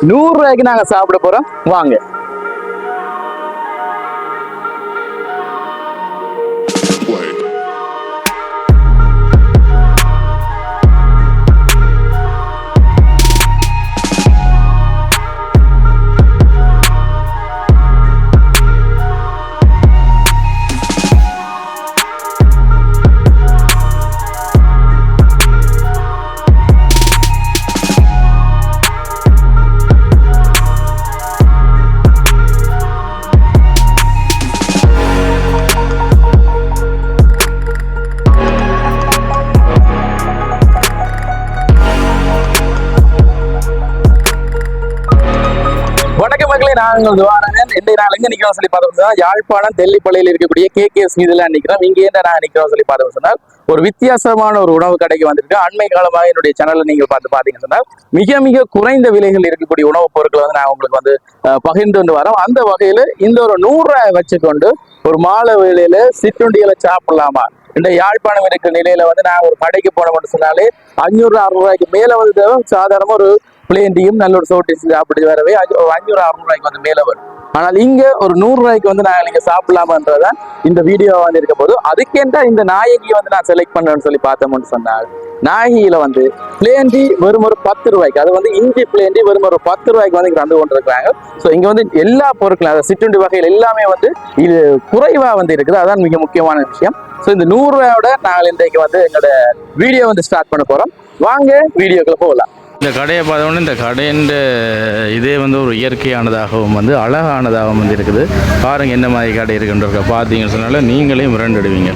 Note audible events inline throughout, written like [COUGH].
நூறு ரூபாய்க்கு நாங்க சாப்பிட போறோம். வாங்க. நாங்கள் துவாரகன் இந்த நாள் எங்க நிக்கிறோம் சொல்லி பார்த்தோம்னா யாழ்ப்பாணம் தெல்லிப்பள்ளியில் இருக்கக்கூடிய கே கே ஸ்மீதுல நிக்கிறோம். இங்க என்ன நான் நிக்கிறோம் சொல்லி பார்த்தோம் சொன்னால் ஒரு வித்தியாசமான ஒரு உணவு கடைக்கு வந்திருக்கு. அண்மை காலமாக என்னுடைய சேனல்ல நீங்கள் பார்த்து பாத்தீங்கன்னு சொன்னால் மிக மிக குறைந்த விலைகள் இருக்கக்கூடிய உணவுப் பொருட்களை வந்து நான் உங்களுக்கு வந்து பகிர்ந்து கொண்டு வரோம். அந்த வகையில இந்த ஒரு நூறுரூவாய் வச்சுக்கொண்டு ஒரு மாலை வேலையில சிற்றுண்டிகளை சாப்பிடலாமா? இந்த யாழ்ப்பாணம் இருக்கிற நிலையில வந்து நான் ஒரு கடைக்கு போனோம்னு சொன்னாலே அஞ்சூறு அறுநூறு ரூபாய்க்கு மேல வந்து சாதாரணமா சாதாரண ஒரு பிளேண்டியும் நல்ல ஒரு சோட்டிஸ் அப்படி வரவே அஞ்சு- ஒரு அஞ்சூறு வந்து மேலே வரும். ஆனால் இங்கே ஒரு நூறுரூவாய்க்கு வந்து நாங்கள் இங்கே சாப்பிடலாமன்றதான் இந்த வீடியோ வந்து இருக்க போது அதுக்கேண்டா இந்த நாயகியை வந்து நான் செலக்ட் பண்ணேன்னு சொல்லி பார்த்தோம்னு சொன்னால் நாயகியில் வந்து பிளேண்டி வெறும் ஒரு பத்து ரூபாய்க்கு அது வந்து இஞ்சி பிளேண்டி வெறும் ஒரு பத்து ரூபாய்க்கு வந்து இங்கே தந்து கொண்டிருக்கிறாங்க. ஸோ இங்கே வந்து எல்லா பொருட்களும் அதாவது சிற்றுண்டி வகைகள் எல்லாமே வந்து இது குறைவாக வந்து இருக்குது. அதான் மிக முக்கியமான விஷயம். ஸோ இந்த நூறுரூவாயோட நாங்கள் இன்றைக்கு வந்து எங்களோட வீடியோ வந்து ஸ்டார்ட் பண்ண போகிறோம் வாங்க வீடியோக்குள்ள போகலாம். இந்த கடையை பார்த்தோன்னே இந்த கடையின் இதே வந்து ஒரு இயற்கையானதாகவும் வந்து அழகானதாகவும் வந்து இருக்குது. பாருங்க என்ன மாதிரி கடை இருக்குன்றத பார்த்தீங்கன்னு சொன்னால நீங்களே மிரண்டுடுவீங்க.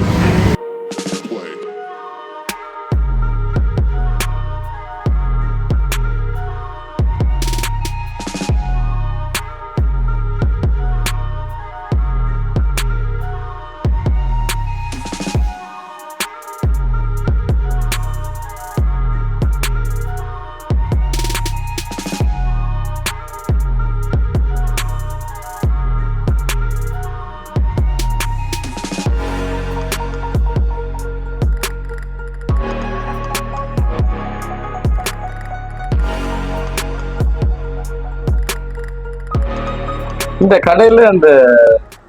இந்த கடையில அந்த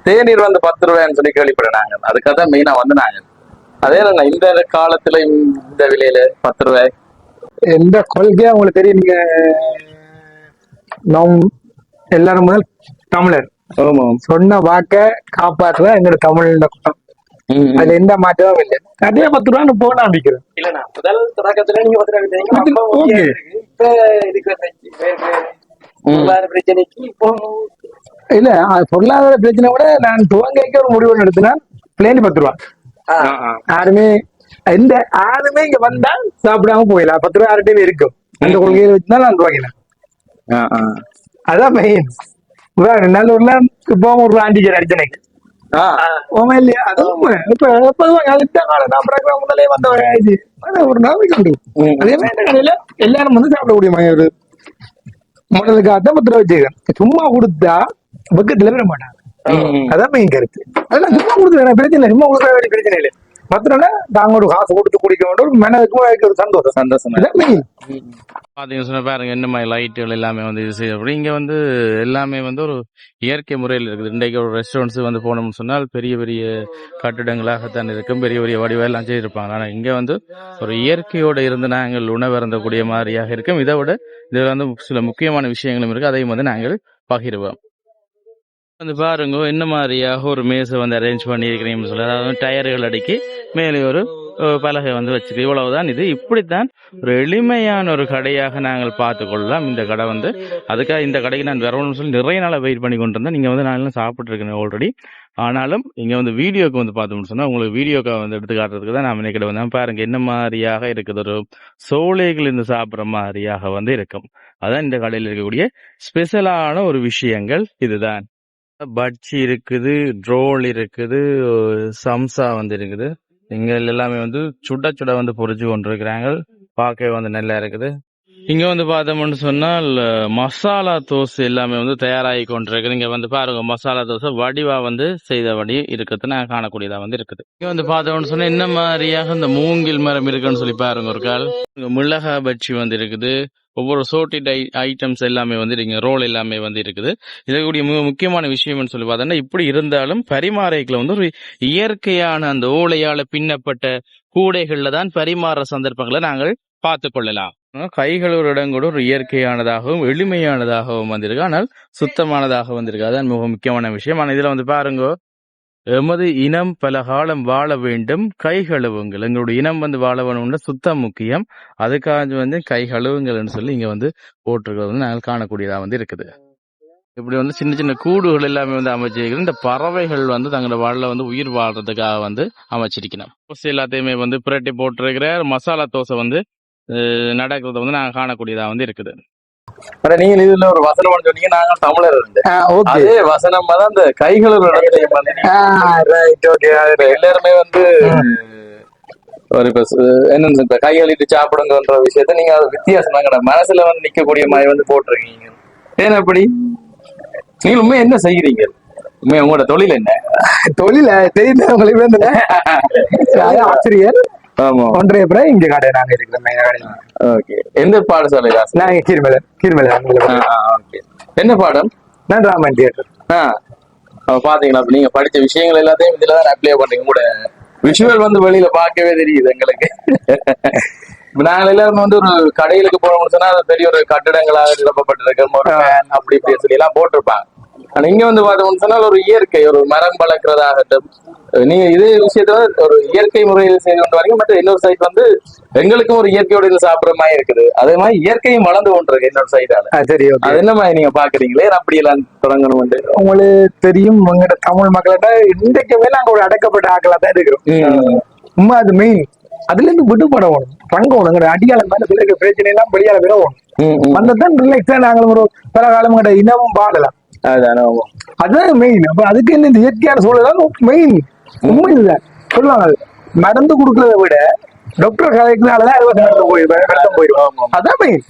தேநீர் வந்து பத்து ரூபாய்ன்னு சொல்லி கேள்விப்படுறாங்க அதுக்காக தான் மெயினா வந்து நாங்க அதே இந்த காலத்துல இந்த விலையில பத்து ரூபாய் எந்த கொள்கையா உங்களுக்கு தெரியும்? நீங்க நாம் எல்லாரும் முதல் தமிழர். சொன்ன வாக்க காப்பாற்றுறதா எங்களோட தமிழ் குற்றம். அதுல எந்த மாற்றமும் இல்லை. அதே பத்து ரூபான்னு போக நம்பிக்கிறேன் இல்லண்ணா முதல் தொடக்கத்துல நீங்க பத்து இருக்கு. இப்ப இருக்கிற பிரச்சனைக்கு இப்போ இல்ல பொருளாதார பிரச்சனை கூட நான் துவங்கிக்க ஒரு முடிவு எடுத்தினேன் பிளேன் பத்து ரூபா. ஆ, யாருமே எந்த யாருமே இங்க வந்தா சாப்பிடாம போயிடலாம். பத்து ரூபா யார்கிட்டயும் இருக்கும். அந்த கொள்கையை வச்சுதான் நான் துவங்கினேன். அதான் மெயின் இப்போ ஒரு ரூபா அடிச்சனைக்கு அது உண்மை. இப்ப ஒரு இந்த கடையில? எல்லாரும் வந்து சாப்பிடக்கூடிய ஒரு முதலுக்கு அதான் பத்திர வச்சுக்கேன் சும்மா கொடுத்தா பக்கத்துல விட மாட்டாங்க. அதான் மெயின் கருத்து. அதெல்லாம் சும்மா கொடுத்து பிரச்சனை இல்லை. சும்மா கொடுக்க வேண்டிய பிரச்சனை இல்லை. பத்திரம்னா தாங்க ஒரு காசு கொடுத்து குடிக்க வேண்டும். மனதுக்கு ஒரு சந்தோஷம். சந்தோஷம். இதான் மெயின் பாருங்க என்ன மாதிரி லைட்டுகள் எல்லாமே வந்து இது செய்யப்படி இங்கே வந்து எல்லாமே வந்து ஒரு இயற்கை முறையில் இருக்குது. இன்றைக்கு ஒரு ரெஸ்டாரண்ட்ஸ் வந்து போனோம்னு சொன்னால் பெரிய பெரிய கட்டிடங்களாகத்தான் இருக்கும். பெரிய பெரிய வடிவெல்லாம் செய்திருப்பாங்க. ஆனால் இங்கே வந்து ஒரு இயற்கையோடு இருந்து நாங்கள் உணவருந்தக்கூடிய மாதிரியாக இருக்கும். இதை விட இதில் வந்து சில முக்கியமான விஷயங்களும் இருக்கு. அதையும் வந்து நாங்கள் பகிர்வோம். வந்து பாருங்க என்ன மாதிரியாக ஒரு மேசை வந்து அரேஞ்ச் பண்ணியிருக்கிறீங்கன்னு சொல்லி அதாவது டயர்கள் அடிக்கி மேலே ஒரு பலகை வந்து வச்சுருக்கு. இவ்வளவுதான் இது. இப்படித்தான் ஒரு எளிமையான ஒரு கடையாக நாங்கள் பார்த்து கொள்ளலாம். இந்த கடை வந்து அதுக்காக இந்த கடைக்கு நான் வரணும்னு சொல்லி நிறைய நாளாக வெயிட் பண்ணி கொண்டு இருந்தேன் நீங்கள் வந்து நான் சாப்பிட்ருக்கேன் ஆல்ரெடி ஆனாலும் இங்கே வந்து வீடியோக்கு வந்து பார்த்தோம்னு சொன்னால் உங்களுக்கு வீடியோக்கு வந்து எடுத்து காட்டுறதுக்கு தான் நான் இன்னைக்கு வந்தேன். பாருங்க என்ன மாதிரியாக இருக்குது. ஒரு சோலைகள் இருந்து சாப்பிட்ற மாதிரியாக வந்து இருக்கும். அதான் இந்த கடையில் இருக்கக்கூடிய ஸ்பெஷலான ஒரு விஷயங்கள் இதுதான். பட்ஜி இருக்குது ட்ரோல் இருக்குது சம்சா வந்து இருக்குது. இங்க எல்லாமே வந்து சுட சுட வந்து பொறிச்சு கொண்டிருக்கிறாங்க. பார்க்கவே வந்து நல்லா இருக்குது. இங்க வந்து பார்த்தோம்னு சொன்னால் மசாலா தோசை எல்லாமே வந்து தயாராகி கொண்டிருக்கு இங்க வந்து பாருங்க மசாலா தோசை வடிவா வந்து செய்த வடி இருக்கிறது நான் காணக்கூடியதா வந்து இருக்குது. இங்க வந்து பார்த்தோம்னு சொன்னா என்ன மாதிரியாக இந்த மூங்கில் மரம் இருக்குன்னு சொல்லி பாருங்க ஒரு கால். இங்க மிளகா பஜ்ஜி வந்து இருக்குது. ஒவ்வொரு சோர்ட்டிட் ஐ ஐட்டம்ஸ் எல்லாமே வந்து நீங்கள் ரோல் எல்லாமே வந்து இருக்குது. இதற்குரிய மிக முக்கியமான விஷயம்னு சொல்லி பார்த்தோன்னா இப்படி இருந்தாலும் பரிமாறைகளை வந்து ஒரு இயற்கையான அந்த ஓலையால பின்னப்பட்ட கூடைகளில் தான் பரிமாற சந்தர்ப்பங்களை நாங்கள் பார்த்து கொள்ளலாம். கைகள் ஒரு இடம் கூட ஒரு இயற்கையானதாகவும் எளிமையானதாகவும் வந்திருக்கு. ஆனால் சுத்தமானதாக வந்திருக்கு. அதான் மிக முக்கியமான விஷயம். ஆனால் இதுல வந்து பாருங்க எமது இனம் பல காலம் வாழ வேண்டும். கை கழுவுங்கள். எங்களுடைய இனம் வந்து வாழ வேணும்னா சுத்தம் முக்கியம். அதுக்காக வந்து கை கழுவுங்கள்னு சொல்லி இங்க வந்து போட்டிருக்கிறது. வந்து நாங்கள் காணக்கூடியதா வந்து இருக்குது. இப்படி வந்து சின்ன சின்ன கூடுகள் எல்லாமே வந்து அமைச்சிருக்கிறது. இந்த பறவைகள் வந்து தங்களோட வாழல வந்து உயிர் வாழ்றதுக்காக வந்து அமைச்சிருக்கணும் தோசை எல்லாத்தையுமே வந்து புரட்டி போட்டிருக்கிற மசாலா தோசை வந்து நடக்கிறத வந்து நாங்கள் காணக்கூடியதா வந்து இருக்குது. ஆனா நீங்க இதுல ஒரு வசனம் சொன்னீங்க நாங்க தமிழர் அதே வசனம் தான் அந்த எல்லாருமே வந்து ஒரு இப்ப என்னன்னு இப்ப கை கழுவிட்டு சாப்பிடுங்கன்ற விஷயத்த நீங்க அது வித்தியாசமா எங்கட மனசுல வந்து நிக்கக்கூடிய மாதிரி வந்து போட்டிருக்கீங்க. ஏன் அப்படி? நீங்க உண்மையா என்ன செய்கிறீங்க? உண்மையா உங்களோட தொழில் என்ன? தொழில? தெரியுது உங்களுக்கு [LAUGHS] ஆசிரியர். ஒன்றைய பிறகு இங்க கடை நாங்க இருக்கிறோம் ஓகே. எந்த பாடசாலை நாங்க கீழ்மலை ஓகே. என்ன பாடம்? நான் ராமன் தியேட்டர் ஆ. பாத்தீங்களா நீங்க படிச்ச விஷயங்கள் எல்லாத்தையும் இதுல தான் அப்ளை பண்றீங்க கூட விஷுவல் வந்து வெளியில பார்க்கவே தெரியுது எங்களுக்கு. நாங்க எல்லாரும் வந்து ஒரு கடைகளுக்கு போறோம்னு சொன்னா அது பெரிய ஒரு கட்டிடங்களாக நிரப்பப்பட்டிருக்க அப்படி இப்படி சொல்லி எல்லாம் போட்டிருப்பாங்க. ஆனா இங்க வந்து பார்த்தோம்னு சொன்னால் ஒரு இயற்கை ஒரு மரம் வளர்க்கறதாகட்டும். நீங்க இதே விஷயத்த ஒரு இயற்கை முறையில் செய்து கொண்டு வரீங்க. மற்ற இன்னொரு சைட் வந்து எங்களுக்கும் ஒரு இயற்கையோட இது சாப்பிடுற மாதிரி இருக்குது. அதே மாதிரி இயற்கையும் வளர்ந்து கொண்டிருக்கு இன்னொரு சைடால சரி அது என்ன மாதிரி நீங்க பாக்குறீங்களே அப்படி எல்லாம் தொடங்கணும் உங்களுக்கு தெரியும் உங்களோட தமிழ் மக்கள்கிட்ட இன்றைக்குமே நாங்க ஒரு அடக்கப்பட்ட ஆக்களா தான் இருக்கிறோம். உண்மை அது மெயின் அதுல இருந்து விடுபடணும் பங்கணும் அடியாளம் மேல பிள்ளைங்க பிரச்சனை எல்லாம் வெளியால விடணும் வந்ததான் ரிலாக்ஸா நாங்களும் ஒரு பல காலம் இனமும் பாடலாம். அதுதான் மெயின் அப்ப அதுக்கு என்ன இந்த இயற்கையான சூழல்? மெயின் உண்மை இல்ல. சொல்லுவாங்க. மருந்து கொடுக்கறத விட டாக்டர் கதைக்குனாலதான் அறுபது நடந்து போய் ரத்தம் போயிடும் அதான் மெயின்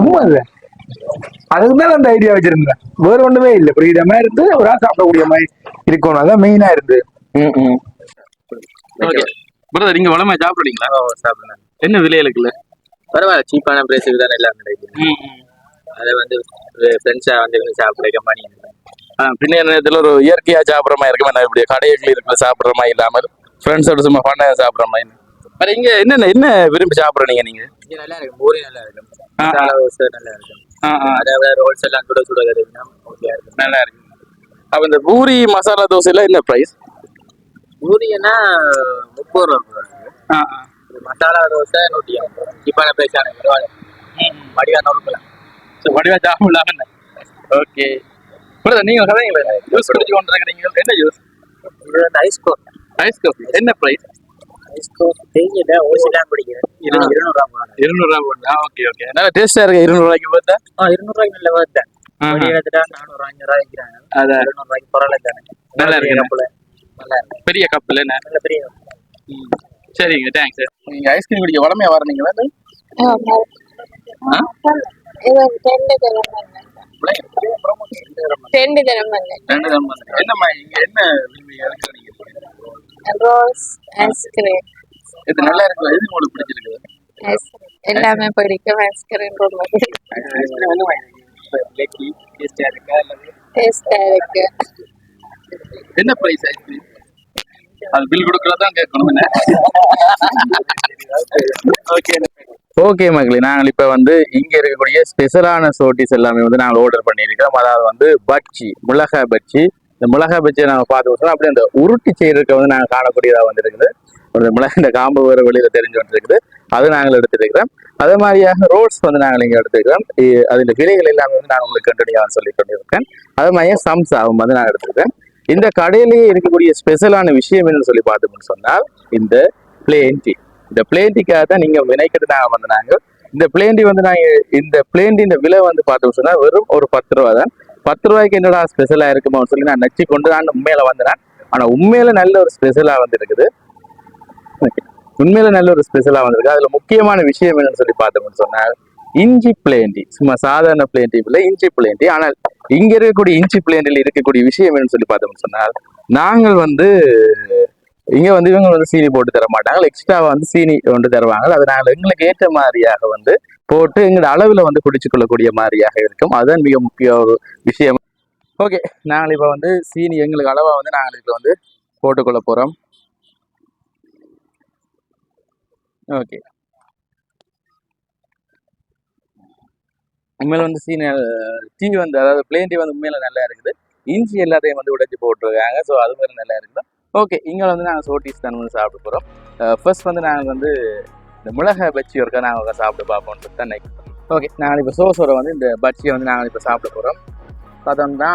உண்மை இல்ல. அதுக்கு தான் அந்த ஐடியா வச்சிருந்தேன். வேற ஒண்ணுமே இல்ல. ஃப்ரீடமா இருந்து ஒரு ஆள் சாப்பிடக்கூடிய மாதிரி இருக்கணும். அதான் மெயினா இருந்து. ம், ம். Okay. brother, நீங்க வளமா சாப்பிடுறீங்களா சாப்பிடலாம். என்ன விலையில இருக்குல்ல? பரவாயில்ல. சீப்பான பிரைஸுக்கு தான் எல்லாம் கிடைக்குது. அதை வந்து ஃப்ரெண்ட்ஸா வந்து இருந்து சாப்பிட பண்ணி பின்ன நேரத்துல ஒரு இயற்கையா சாப்பிடுற மாதிரி இருக்கும் என்ன இப்படி கடைகள் இருக்கிற சாப்பிடுற மாதிரி இல்லாமல் ஃப்ரெண்ட்ஸோட சும்மா பண்ண சாப்பிடுற மாதிரி. வேற இங்க என்னென்ன என்ன விரும்பி சாப்பிடுறீங்க நீங்க இங்க நல்லா இருக்கும் பூரி நல்லா இருக்கும். நல்லா இருக்கும். அதை விட ரோல்ஸ் எல்லாம் சுட சுட கிடைக்கும் ஓகே இருக்கும். நல்லா இருக்கு அப்ப இந்த பூரி மசாலா தோசைல என்ன பிரைஸ் பூரின்னா முப்பது ரூபா இருக்கும். மசாலா தோசை நூற்றி ஐம்பது சீப்பான பிரைஸான பரவாயில்ல நொறுக்கலாம். வடிவா சாப்பிடலாம் ஓகே பிரதர் நீங்க கதைங்களா ஜூஸ் குடிச்சு கொண்டு இருக்கிறீங்க என்ன juice ice coke ice coffee என்ன பிரைஸ் ஐஸ் கோக் தெரியல ஓசிலாம் குடிக்கிறேன். இரு- இருநூறுவா இருநூறுவா போடுதா? ஓகே ஓகே நல்லா டேஸ்டா இருக்கு. இருநூறு ரூபாய்க்கு பார்த்தா? ஆ இருநூறுவாய்க்கு நல்ல எடுத்துட்டா நானூறு அஞ்சூறுவா விற்கிறாங்க அதான். இருநூறுவாய்க்கு பரவாயில்ல தானே. நல்லா இருக்கு. கப்பல நல்லா இருக்கு. பெரிய கப்பில் என்ன? நல்ல பெரிய சரிங்க தேங்க்ஸ் நீங்க ஐஸ்கிரீம் குடிக்க வளமையா வரீங்களா ரெண்டு தரம் என்னம்மா இங்க என்ன ரோஸ் ஐஸ்கிரீம் இது நல்லா இருக்கு எது உங்களுக்கு பிடிச்சிருக்கு எல்லாமே பிடிக்கும் ஐஸ்கிரீம் ரொம்ப என்ன? டேஸ்டா இருக்கா பிரைஸ் ஐஸ்கிரீம் அது பில் கொடுக்கறதான் கேட்கணும் ஓகே ஓகே மகளி. நாங்கள் இப்போ வந்து இங்கே இருக்கக்கூடிய ஸ்பெஷலான சோட்டிஸ் எல்லாமே வந்து நாங்கள் ஆர்டர் பண்ணியிருக்கோம் அதாவது வந்து பச்சி மிளகாய் பச்சி இந்த மிளகாய் பச்சியை நாங்கள் பார்த்து வச்சோம் அப்படியே அந்த உருட்டி செய்யறதுக்கு வந்து நாங்கள் காணக்கூடியதாக வந்துருக்குது. ஒரு மிளகாய் இந்த காம்பு வர வெளியில் தெரிஞ்சு வந்துருக்குது. அது நாங்கள் எடுத்துருக்கிறோம். அதே மாதிரியாக ரோட்ஸ் வந்து நாங்கள் இங்கே எடுத்துக்கிறோம் அதில் விலைகள் எல்லாமே வந்து நான் உங்களுக்கு கண்டினியூவாக சொல்லி கொண்டிருக்கேன். அதே மாதிரியே சம்சாவும் வந்து நான் எடுத்துருக்கேன் இந்த கடையிலேயே இருக்கக்கூடிய ஸ்பெஷலான விஷயம் என்னன்னு சொல்லி பார்த்தோம்னு சொன்னால் இந்த பிளேன் டீ இந்த பிளேண்டிக்காக தான் நீங்க வினைக்கிறதாக வந்தாங்க இந்த பிளேண்டி வந்து நாங்கள் இந்த பிளேன் விலை வந்து பார்த்தோம் சொன்னா வெறும் ஒரு பத்து ரூபா தான். பத்து ரூபாய்க்கு என்னடா ஸ்பெஷலா இருக்குமோ சொல்லி நான் நச்சு கொண்டு தான் உண்மையில வந்தேன். ஆனா உண்மையில நல்ல ஒரு ஸ்பெஷலா வந்துருக்குது. உண்மையில நல்ல ஒரு ஸ்பெஷலா வந்திருக்கு. அதுல முக்கியமான விஷயம் என்னன்னு சொல்லி பார்த்தோம்னு சொன்னால் இஞ்சி பிளேண்டி சும்மா சாதாரண பிளேண்டி இல்லை இஞ்சி பிளேண்டி ஆனால் இங்க இருக்கக்கூடிய இஞ்சி பிளேண்டில் இருக்கக்கூடிய விஷயம் என்னன்னு சொல்லி பார்த்தோம்னு சொன்னால் நாங்கள் வந்து இங்க வந்து இவங்க வந்து சீனி போட்டு தர மாட்டாங்க. எக்ஸ்ட்ரா வந்து சீனி கொண்டு தருவாங்க. அது நாங்கள் எங்களுக்கு ஏற்ற மாதிரியாக வந்து போட்டு எங்களோட அளவில் வந்து குடிச்சுக்கொள்ளக்கூடிய மாதிரியாக இருக்கும். அதுதான் மிக முக்கிய ஒரு விஷயம். ஓகே நாங்கள் இப்போ வந்து சீனி எங்களுக்கு அளவாக வந்து நாங்கள் இப்போ வந்து போட்டுக்கொள்ள போகிறோம் ஓகே உண்மையில வந்து சீனி டீ வந்து அதாவது பிளேன் டீ வந்து உண்மையில நல்லா இருக்குது. இஞ்சி எல்லாத்தையும் வந்து உடைச்சி போட்டிருக்காங்க. ஸோ அது மாதிரி நல்லா இருக்குது. ஓகே இங்கே வந்து நாங்கள் சோட்டீஸ் தான் வந்து சாப்பிட போகிறோம் ஃபர்ஸ்ட் uh, வந்து நாங்கள் வந்து இந்த மிளகாய் பச்சி ஒருக்கா நாங்கள் சாப்பிட்டு பார்ப்போம்னு சொல்லிட்டு தான் நினைக்கிறோம். ஓகே நாங்கள் இப்போ சோசோட வந்து இந்த பச்சியை வந்து நாங்கள் இப்போ சாப்பிட போகிறோம் பார்த்தோம்னா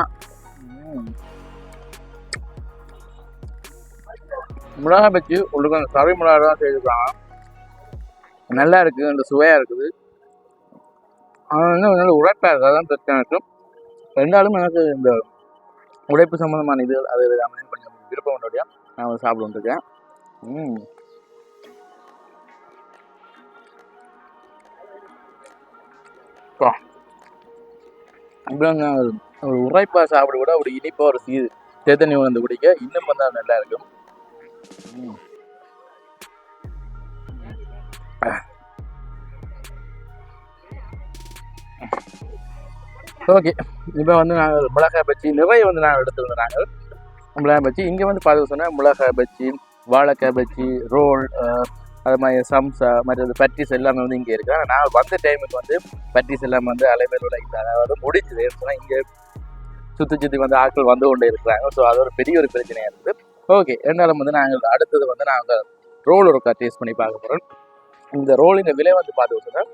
மிளகா மிளகாய் பச்சி உள்ளுக்கு அந்த கறி மிளகா தான் செய்திருக்காங்க நல்லா இருக்குது அந்த சுவையாக இருக்குது. ஆனால் வந்து நல்ல உழைப்பாக இருக்குது அதான் பிரச்சனை. இருக்கும் ரெண்டாலும் எனக்கு இந்த உழைப்பு சம்மந்தமான இது அது எல்லாமே விருப்பம் உண்டுடைய நான் வந்து சாப்பிட வந்துருக்கேன். ம். பா. ஒரு- உரைப்பா சாப்பிட கூட ஒரு இனிப்பா ஒரு சீ தேத்தண்ணி வந்து குடிக்க இன்னும் வந்து நல்லா இருக்கும். ஓகே. இப்போ வந்து நாங்கள் மிளகாய் பச்சி நிறைய வந்து நாங்கள் எடுத்துருந்தோம் நாங்கள் மிளகாய் பஜ்ஜி இங்கே வந்து பார்த்து சொன்னால் மிளகாய் பஜ்ஜி வாழைக்காய் பச்சி ரோல் அது மாதிரி சம்சா மற்றது பட்டிஸ் எல்லாமே வந்து இங்கே இருக்குது. ஆனால் நான் வந்த டைமுக்கு வந்து பட்டிஸ் எல்லாமே வந்து அலைமேல் உலகிட்டு அதாவது முடிச்சுது சொன்னால் இங்கே சுற்றி சுற்றி வந்து ஆட்கள் வந்து கொண்டே இருக்கிறாங்க. ஸோ அது ஒரு பெரிய ஒரு பிரச்சனையாக இருக்குது. ஓகே இருந்தாலும் வந்து நாங்கள் அடுத்தது வந்து நாங்கள் ரோல் ஒரு டேஸ்ட் பண்ணி பார்க்க போகிறோம் இந்த ரோலின் விலை வந்து பார்த்து சொன்னால்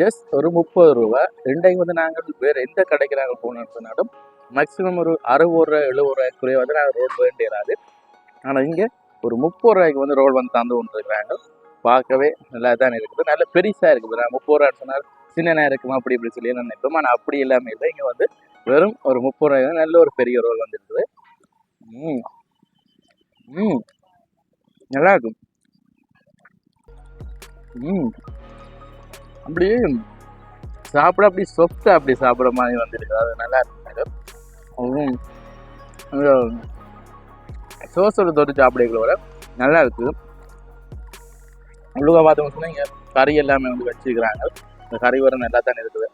ஜஸ்ட் ஒரு முப்பது ரூபா ரெண்டையும் வந்து நாங்கள் வேறு எந்த கடைக்கு நாங்கள் போகணும்னு சொன்னாலும் மேக்ஸிமம் ஒரு அறுபது ரூபா எழுபது ரூபாய்க்குரிய வந்து நான் ரோல் வேண்டியராது ஆனால் இங்கே ஒரு முப்பது ரூபாய்க்கு வந்து ரோல் வந்து தந்து கொண்டிருக்கிறாங்க பார்க்கவே நல்லா தான் இருக்குது. நல்ல பெருசாக இருக்குது. நான் முப்பது ரூபா சொன்னால் சின்ன இருக்குமா அப்படி இப்படி சொல்லி நான் நினைப்போம். ஆனால் அப்படி எல்லாமே இல்லை. இங்கே வந்து வெறும் ஒரு முப்பது ரூபாய்க்கு நல்ல ஒரு பெரிய ரோல் வந்துருக்குது. ம். ம். நல்லா இருக்கும். ம். அப்படியே சாப்பிட அப்படி சொத்தை அப்படி சாப்பிட்ற மாதிரி வந்துருக்கு. அது நல்லா இருக்கும். அதுவும் சோசோட தொட்டு சாப்பிடக்குள்ள விட நல்லா இருக்குது. உள்ளுக பார்த்தோம்னு சொன்னால் இங்கே கறி எல்லாமே வந்து வச்சிருக்கிறாங்க. இந்த கறி வர நல்லா தானே இருக்குது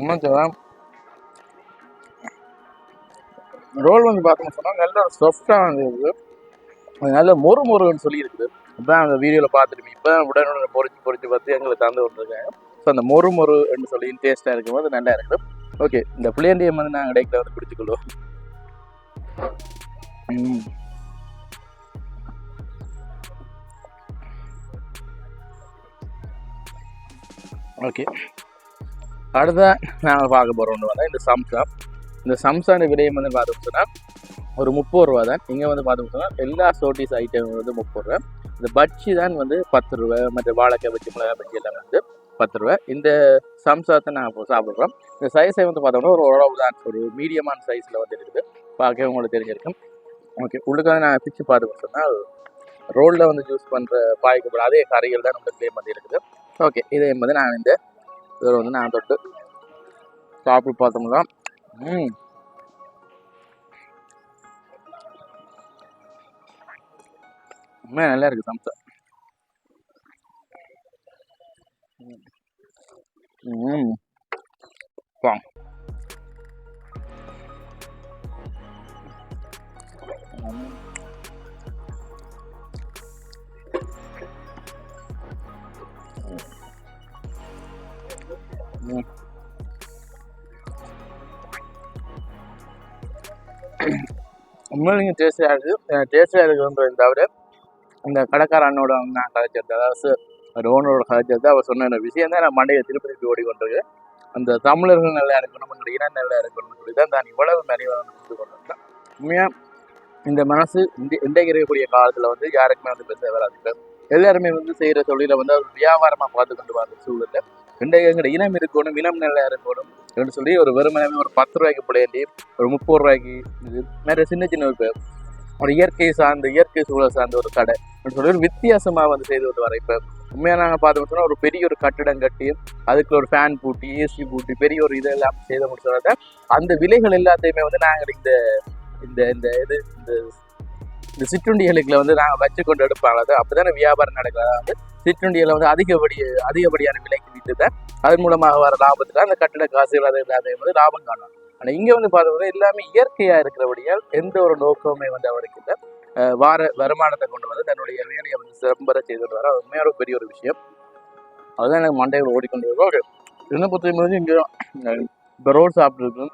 இன்னும் சொல்லலாம் ரோல் வந்து பார்த்தோம்னு சொன்னால் நல்ல சாஃப்டாக வந்து இருக்குது. அது நல்ல மொறு மொறுன்னு சொல்லி இருக்குது அதான் அந்த வீடியோவில் பார்த்துருப்பீங்க. இப்போ உடனுடன் பொறிச்சு பொறிச்சு பார்த்து எங்களுக்கு தந்து விட்டுருக்காங்க. ஸோ அந்த மொறு மொறுன்னு சொல்லி டேஸ்ட்டாக இருக்கும்போது நல்லா இருக்குது. ஓகே இந்த பிளேண்டியம் வந்து நாங்கள் இடைக்கில் வந்து பிடிச்சிக்கொள்வோம் ஓகே அடுத்த நாங்கள் பார்க்க போகிறோம் வந்தால் இந்த சம்சா இந்த சம்சான விலையம் வந்து பார்த்தோம் சொன்னால் ஒரு முப்பது ரூபா தான். இங்கே வந்து பார்த்தோம் சொன்னால் எல்லா சோட்டிஸ் ஐட்டம் வந்து முப்பது ரூபா. இந்த பஜ்ஜி தான் வந்து பத்து ரூபா மற்ற வாழைக்காய் பஜ்ஜி மிளகாய் பஜ்ஜி எல்லாமே வந்து பத்து ரூபா. இந்த சம்சாத்தை நாங்கள் சாப்பிட்றோம். இந்த சைஸை வந்து பார்த்தோம்னா ஒரு உழவு தான். ஒரு மீடியமான சைஸில் வந்து இருக்குது. பார்க்கவே உங்களுக்கு தெரிஞ்சிருக்கும். ஓகே உள்ளுக்காக நான் பிச்சு பார்த்து சொன்னால் ரோலில் வந்து யூஸ் பண்ணுற பாய்க்கப்பட அதே கறிகள் தான் நம்மளுக்கு claim வந்து இருக்குது ஓகே இதே வந்து நான் இந்த இதில் வந்து நான் தொட்டு சாப்பிட்டு பார்த்தோம்னா ம். உண்மையாக நல்லா இருக்கு சம்சா ம். பா உண்மையிலேங்க டேஸ்டியாக இருக்குது டேஸ்டியாக தவிர இந்த கடைக்கார அண்ணோட நான் கதைச்சது அதாவது ரோனோட ஓனரோட அவர் சொன்ன இந்த விஷயம் தான் நான் மண்டையை திருப்பி ஓடி கொண்டிருக்கு அந்த தமிழர்கள் நல்லா இருக்கணும் அந்த இனம் நல்லா இருக்கணும் சொல்லி தான் நான் இவ்வளவு நிறைய வந்து புரிந்து கொண்டிருக்கேன். உண்மையாக இந்த மனசு இந்த இன்றைக்கு இருக்கக்கூடிய காலத்தில் வந்து யாருக்குமே வந்து பெருசாக வராது எல்லாருமே வந்து செய்கிற தொழிலை வந்து ஒரு வியாபாரமாக பார்த்து கொண்டு வர சூழலில் இன்றைக்கு இனம் இருக்கணும் இனம் நல்லா இருக்கணும் அப்படின்னு சொல்லி ஒரு வெறுமனே ஒரு பத்து ரூபாய்க்கு பிள்ளையாண்டி ஒரு முப்பது ரூபாய்க்கு இது நிறைய சின்ன சின்ன இப்போ ஒரு இயற்கை சார்ந்த இயற்கை சூழல் சார்ந்த ஒரு கடை அப்படின்னு சொல்லி ஒரு வித்தியாசமாக வந்து செய்து கொண்டு வர இப்போ உண்மையாக நாங்கள் பார்த்தோம்னு ஒரு பெரிய ஒரு கட்டிடம் கட்டி அதுக்குள்ள ஒரு ஃபேன் பூட்டி ஏசி பூட்டி பெரிய ஒரு இதெல்லாம் செய்து முடிச்சத அந்த விலைகள் எல்லாத்தையுமே வந்து நாங்கள் இந்த இந்த இந்த இது இந்த இந்த சிற்றுண்டிகளுக்குள்ள வந்து நாங்கள் வச்சு கொண்டு எடுப்பாங்க. அது வியாபாரம் நடக்கிறது வந்து சிற்றுண்டிகளை வந்து அதிகப்படி அதிகப்படியான விலைக்கு விட்டு அதன் மூலமாக வர லாபத்துல அந்த கட்டிட காசுகள் அது எல்லாத்தையும் வந்து லாபம் காணும் ஆனால் இங்கே வந்து பார்த்தோம்னா எல்லாமே இயற்கையாக இருக்கிறபடியால் எந்த ஒரு நோக்கமே வந்து அவருக்கு இல்லை. வார வருமானத்தை கொண்டு வந்து தன்னுடைய வேலையை வந்து சிறம்பர செய்துட்டு வர உண்மையான ஒரு பெரிய ஒரு விஷயம். அதுதான் எனக்கு மண்டையில் ஓடிக்கொண்டு இருக்கும். ஒரு என்ன பொறுத்தவரை வந்து இங்கே இப்போ ரோல் சாப்பிட்ருக்கோம்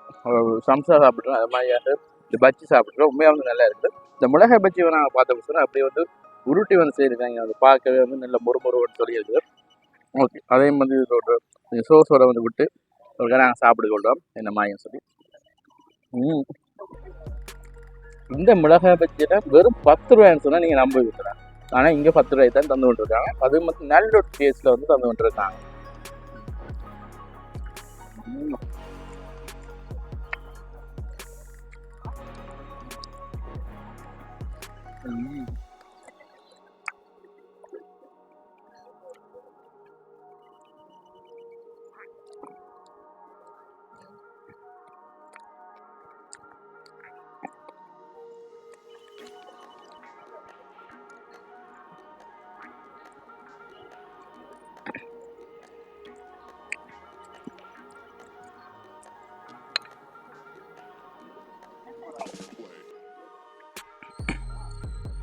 சம்சா சாப்பிட்ருக்கோம் அது மாதிரியாக இந்த பஜ்ஜி சாப்பிட்ருக்கோம் உண்மையாக வந்து நல்லா இருக்குது இந்த மிளகாய் பஜ்ஜி நாங்கள் பார்த்த சொன்னால் அப்படியே வந்து உருட்டி வந்து செய்திருக்காங்க. அது பார்க்கவே வந்து நல்ல முறுமுறுன்னு சொல்லி இருக்குது ஓகே அதே மாதிரி இதோட சோஸோட வந்து விட்டு ஒரு நாங்கள் சாப்பிட்டு கொள்றோம். என்ன மாயம் சொல்லி. இந்த மிளகாய் பஜ்ஜியில் வெறும் பத்து ரூபாய்ன்னு சொன்னால் நீங்கள் நம்ப வைக்கலாம் ஆனால் இங்கே பத்து ரூபாய் தான் தந்து கொண்டிருக்காங்க. அது மட்டும் நல்ல ஒரு டேஸ்ட்டில் வந்து தந்து கொண்டிருக்காங்க.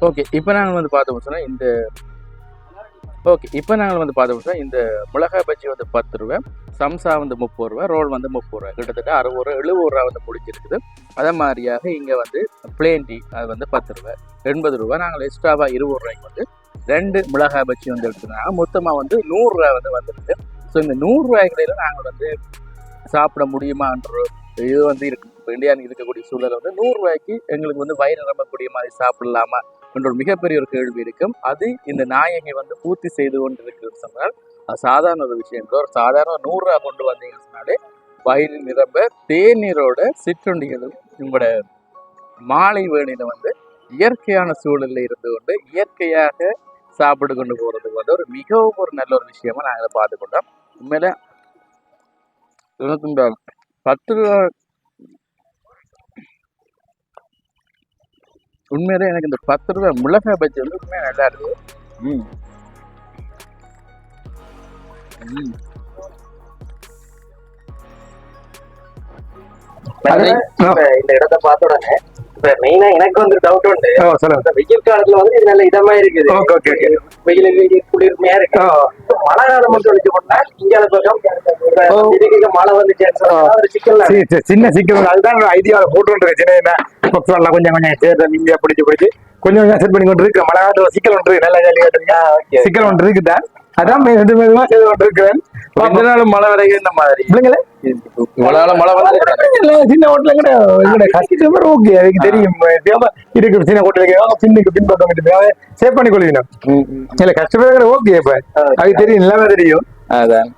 ஓகே இப்போ நாங்கள் வந்து பார்த்தோம் சொன்னால் இந்த ஓகே இப்போ நாங்கள் வந்து பார்த்தோம் இந்த மிளகாய் பஜ்ஜி வந்து பத்து ரூபா சம்சா வந்து முப்பது ரூபா ரோல் வந்து முப்பது ரூபா. கிட்டத்தட்ட அறுபது ரூபா எழுபது ரூபா வந்து முடிச்சிருக்குது அதே மாதிரியாக இங்கே வந்து பிளேன் டீ அது வந்து பத்து ரூபா எண்பது ரூபா. நாங்கள் எக்ஸ்ட்ராவாக இருபது ரூபாய்க்கு வந்து ரெண்டு மிளகாய் பஜ்ஜி வந்து எடுத்துருந்தாங்க மொத்தமாக வந்து நூறுரூவா வந்து வந்துருக்குது ஸோ இந்த நூறுரூவாய்களில் நாங்கள் வந்து சாப்பிட முடியுமான்ற இது வந்து இருக்கு. இப்போ இந்தியாவில் இருக்கக்கூடிய சூழல் வந்து நூறுரூவாய்க்கு எங்களுக்கு வந்து வயிறு நிரம்பக்கூடிய மாதிரி சாப்பிடலாமா என்ற ஒரு மிகப்பெரிய ஒரு கேள்வி இருக்கும். அது இந்த நாயகை வந்து பூர்த்தி செய்து கொண்டு இருக்கிறது சொன்னால் சாதாரண ஒரு விஷயம். ஒரு சாதாரண நூறுரூவா கொண்டு வந்தீங்கன்னு சொன்னாலே வயிறு நிரம்ப தேநீரோட சிற்றுண்டிகளும் உங்களோட மாலை வேணில வந்து இயற்கையான சூழல்ல இருந்து கொண்டு இயற்கையாக சாப்பிட்டு கொண்டு போறதுக்கு வந்து ஒரு மிகவும் ஒரு நல்ல ஒரு விஷயமா நாங்கள் பார்த்துக்கொண்டோம் உண்மையில எனக்கு இந்த பத்து ரூபா உண்மையிலே எனக்கு இந்த பத்து ரூபா மிளகாய் பஜ்ஜி வந்து உண்மையாக நல்லா இருக்கு. ம். இந்த இடத்த பார்த்த உடனே இப்ப மெயினா எனக்கு வந்து டவுட் உண்டு. சொல்லுங்க. வெயில் காலத்துல வந்து இது நல்ல இதமா இருக்குது. ஓகே ஓகே ஓகே வெயிலுக்கு குளிர்மையா இருக்கு. மழை காலம் மட்டும் வச்சு கொண்டா இந்தியால பக்கம் ஓ. இதுக்கு மழை வந்துச்சுன்னு சொன்னா ஒரு சிக்கல் சி- சி- சின்ன சிக்கல். அதுதான் ஐடியாவில் போட்டு சின்ன என்ன? கொஞ்சம் கொஞ்சம் சேர்த்து இந்தியா பிடிச்சி பிடிச்சி கொஞ்சம் கொஞ்சம் செட் பண்ணி கொண்டு இருக்கு. மழை காலத்துல சிக்கல் ஒன்று நல்லா ஜாலி கேட்டுருக்கீங்க சிக்கல் ஒன்று இருக்குதான் அதான் மெது மெது மெதுவா செய்து கொண்டு இருக்கிறேன் இந்த நாள் மழை வரைக்கும் இந்த மாதிரி. பிள்ளைங்களே மழை மழை வந்து சின்ன ஹோட்டல் எங்கட கஸ்டமர் ஓகே அதுக்கு தெரியும். இருக்கு சின்ன ஹோட்டலுக்கு பின்னுக்கு பின்பக்கம் இருக்கு. சேவ் பண்ணி கொள்வீங்க இல்ல கஸ்டமர் ஓகே இப்ப. அது தெரியும் எல்லாமே தெரியும். அதான்.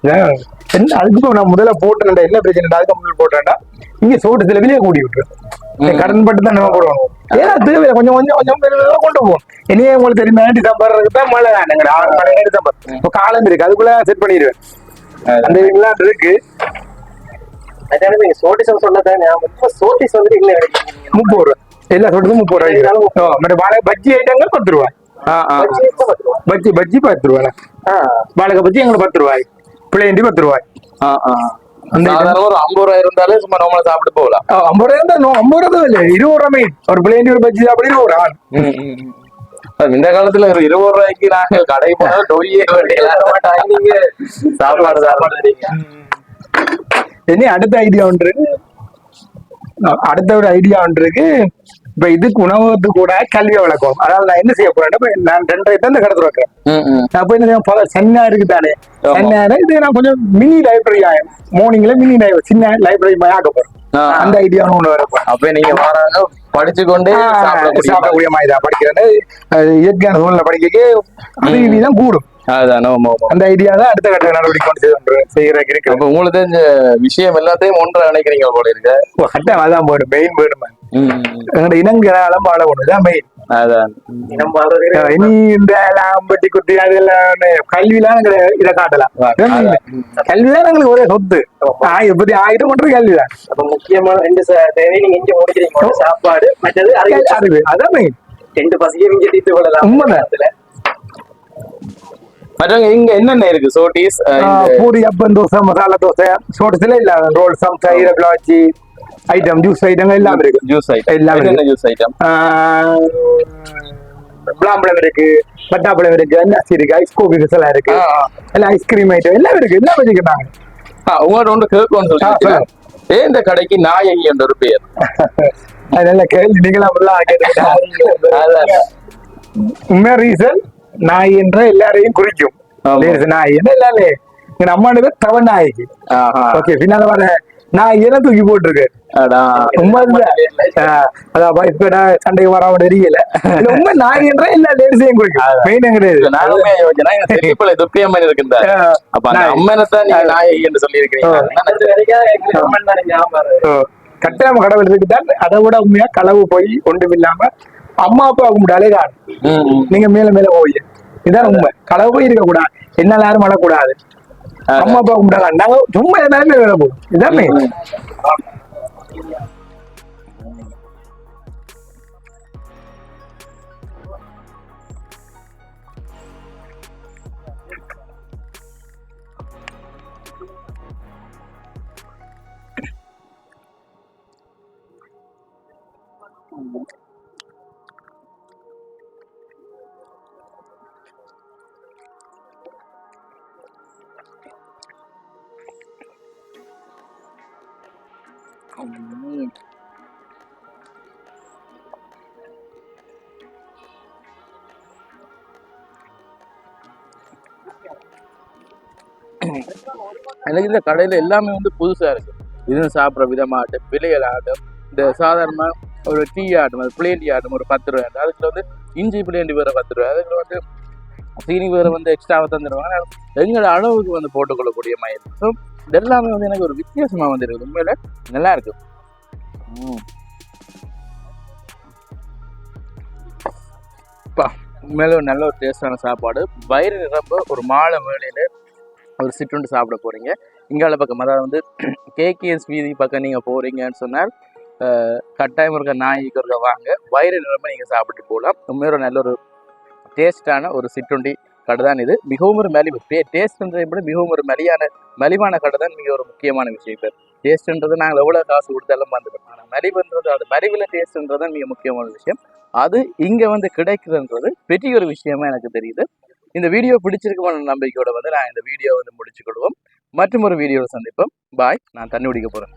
அதுக்கு நான் முதல்ல போட்டேன்டா என்ன பிரச்சனை அதுக்கு முதல்ல போட்டேன்டா இங்க சோட்டு சில வெளியே கூடி விட்டுரும் கடன் பட்டு தான் நம்ம போடுவோம் ஏன்னா தேவையில்ல. கொஞ்சம் கொஞ்சம் கொஞ்சம் கொண்டு போவோம். இனியே உங்களுக்கு தெரியும் டிசம்பர் தான் மழை ஆறு மழை டிசம்பர் இப்போ காலம் இருக்கு. அதுக்குள்ள செட் பண்ணிடுவேன். அந்த இதெல்லாம் இருக்கு. அதாவது நீங்க சோட்டிசம் சொன்னதான் ஞாபகம் சோட்டிஸ் வந்துட்டு இல்ல முப்பது ரூபா. எல்லா சொல்றதும் முப்பது ஓ, மற்ற வாழை பஜ்ஜி ஐட்டங்கள் பத்து ரூபாய். பஜ்ஜி பஜ்ஜி பத்து ரூபாய். வாழகை பஜ்ஜி எங்களுக்கு பத்து ரூபாய். பிளேண்டி பத்து ரூபாய் ஒரு ஐம்பது ரூபாய் இருந்தாலே சும்மா நம்மள சாப்பிட்டு போகலாம். ஐம்பது ரூபாய் இருந்தா நோ, ஐம்பது ரூபாய் தான் இல்லை இருபது ரூபாய் ஒரு பிளேண்டி ஒரு பஜ்ஜி அப்படி இருபது ரூபாய். இந்த காலத்துல ஒரு இருபது ரூபாய்க்கு நாங்கள் டொய்யே வேண்டிய நீங்க சாப்பாடு சாப்பாடு இனி அடுத்த ஐடியா ஒன்று அடுத்த ஒரு ஐடியா ஒன்று இருக்கு. இப்ப இதுக்கு உணவகத்துக்கு கூட கல்வியை வளர்க்கும் அதாவது நான் என்ன செய்ய போறேன் நான் ரெண்டரை தான் கடத்துல வைக்கிறேன் அப்ப என்ன செய்வேன், பல சென்னா இருக்கு தானே. ஆமா. சென்னா இது நான் கொஞ்சம் மினி லைப்ரரி ஆகும் மார்னிங்ல மினி சின்ன லைப்ரரி ஆக போறேன். அந்த ஐடியா ஒண்ணு வரப்போ அப்ப நீங்க வராங்க படிச்சு கொண்டே சாப்பிடக்கூடிய மாதிரி. தான். படிக்கிறேன் இயற்கையான சூழ்நிலை படிக்க இதுதான் கூடும். அந்த ஐடியா தான் அடுத்த கட்ட நடவடிக்கை கொண்டு செய்ய செய்யறதுக்கு இருக்கு. அப்ப உங்களுக்கு தெரிஞ்ச விஷயம் எல்லாத்தையும் ஒன்றா நினைக்கிறீங்க போல இருக்க. ஓ, கட்டாயம் அதான் போயிடும். மெயின் போயிடுமா எங்களோட இனங்களாலும் வாழ ஒண்ணுதான் மெயின் அதான் இனம் வாழ்றது இனி இந்த லாம்பட்டி குட்டி அதெல்லாம் கல்விலாம் இதை காட்டலாம் கல்விதான் எங்களுக்கு ஒரே சொத்து பத்தி ஆயிரம் பண்றது கல்விதான் அப்ப முக்கியமான ரெண்டு நீங்க இங்க முடிக்கிறீங்க சாப்பாடு மற்றது அறிவு அதான் main. ரெண்டு பசியும் இங்க தீர்த்து கொள்ளலாம் உண்மைதான். அதுல. மற்றவங்க இங்க என்னென்ன இருக்கு சோட்டிஸ் பூரி அப்பன் தோசை மசாலா தோசை இல்ல ரோல் சம்சா வச்சு ஐட்டம் ஜூஸ் ஐட்டம் எல்லாம் இருக்கு ஜூஸ் ஐட்டம் எல்லாம் என்னென்ன ஜூஸ் ஐட்டம் விளாம்பழம் இருக்கு பட்டாப்பழம் இருக்கு அன்னாசி இருக்கு ஐஸ் கோபி எல்லாம் இருக்கு எல்லாம் ஐஸ்கிரீம் ஐட்டம் எல்லாம் இருக்கு எல்லாம் வச்சுக்கிட்டாங்க உங்களோட ஒன்று கேட்கணும்னு சொல்லி. ஏன் இந்த கடைக்கு நாயகி என்ற ஒரு பெயர் அது நல்ல கேள்வி அதான். உண்மை ரீசன் நாய் என்ற எல்லாரையும் குறிக்கும் நாய் என்ன எங்க அம்மாண்டு பேர் தவ நாய்க்கு. ஓகே பின்னால வர நாய் என்ன தூக்கி போட்டிருக்கு அடா. உண்மை அதான் இப்ப நான் சண்டைக்கு வராம இல்ல, உண்மை நாய் என்ற எல்லா லேடிஸையும் குறிக்கும் மெயின் கிடையாது நானுமே யோசிச்சேன் நான் செல்லிப்பளை துப்பி அம்மன் இருக்கின்றார் அப்ப அந்த. அம்மனை தான் நீங்க நாயகி என்று தானே கட்டாயம் கடவுள் இருக்குதான் அதை விட உண்மையா களவு போய் ஒன்றும் இல்லாம அம்மா அப்பா கும்பிட்டாலே காணும் நீங்க மேல மேல போய். இதான் உண்மை. களவு போய் இருக்க கூடாது என்ன நேரம் வரக்கூடாது அம்மா அப்பா கும்பிட்டாங்க நாங்க சும்மா எல்லாருமே வேலை போகும் இதான் எனக்கு இந்த கடையில் எல்லாமே வந்து புதுசாக இருக்குது இது சாப்பிட்ற விதமாகட்டும் விலைகள் ஆகட்டும் இந்த சாதாரணமாக ஒரு டீ ஆட்டும் அது பிளேன் டீ ஆட்டும் ஒரு பத்து ரூபாய் அதுக்குள்ள வந்து இஞ்சி பிளேன் டீ பத்து ரூபாய். அதுக்குள்ள வந்து சீனி வேறு வந்து எக்ஸ்ட்ராவாக தந்துடுவாங்க எங்களோட அளவுக்கு வந்து போட்டுக்கொள்ளக்கூடிய மயில். ஸோ இதெல்லாமே வந்து எனக்கு ஒரு வித்தியாசமாக வந்து உண்மையில் நல்லா இருக்கு. ம். ஒரு நல்ல ஒரு டேஸ்டான சாப்பாடு. வயிறு நிரம்ப ஒரு மாலை வேலையில் ஒரு சிற்றுண்டு சாப்பிட போகிறீங்க இங்கால பக்கம் அதாவது வந்து [CLEARS THROAT] கேகேஎஸ் வீதி பக்கம் நீங்கள் போகிறீங்கன்னு சொன்னால் கட்டாயம் இருக்க நாய்க்கு இருக்க வாங்க. வயிறு நிலமை நீங்கள் சாப்பிட்டு போகலாம். உண்மையில ஒரு நல்ல ஒரு டேஸ்டான ஒரு சிற்றுண்டி கடை தான் இது. மிகவும் ஒரு மலிவு டேஸ்ட்ன்றதை விட மிகவும் ஒரு மலியான மலிவான கடை தான் மிக ஒரு முக்கியமான விஷயம். இப்போ டேஸ்ட்ன்றது நாங்கள் எவ்வளோ காசு கொடுத்தாலும் வந்துடும் ஆனால் மலிவுன்றது அது மலிவில் டேஸ்ட்ன்றது தான் மிக முக்கியமான விஷயம். அது இங்கே வந்து கிடைக்குதுன்றது பெரிய ஒரு விஷயமா எனக்கு தெரியுது. இந்த வீடியோ பிடிச்சிருக்குமான நம்பிக்கையோட வந்து நான் இந்த வீடியோ வந்து முடிச்சுக்கொள்வோம். மற்றும் ஒரு வீடியோவில் சந்திப்போம். பாய். நான் தண்ணி குடிக்க போகிறேன்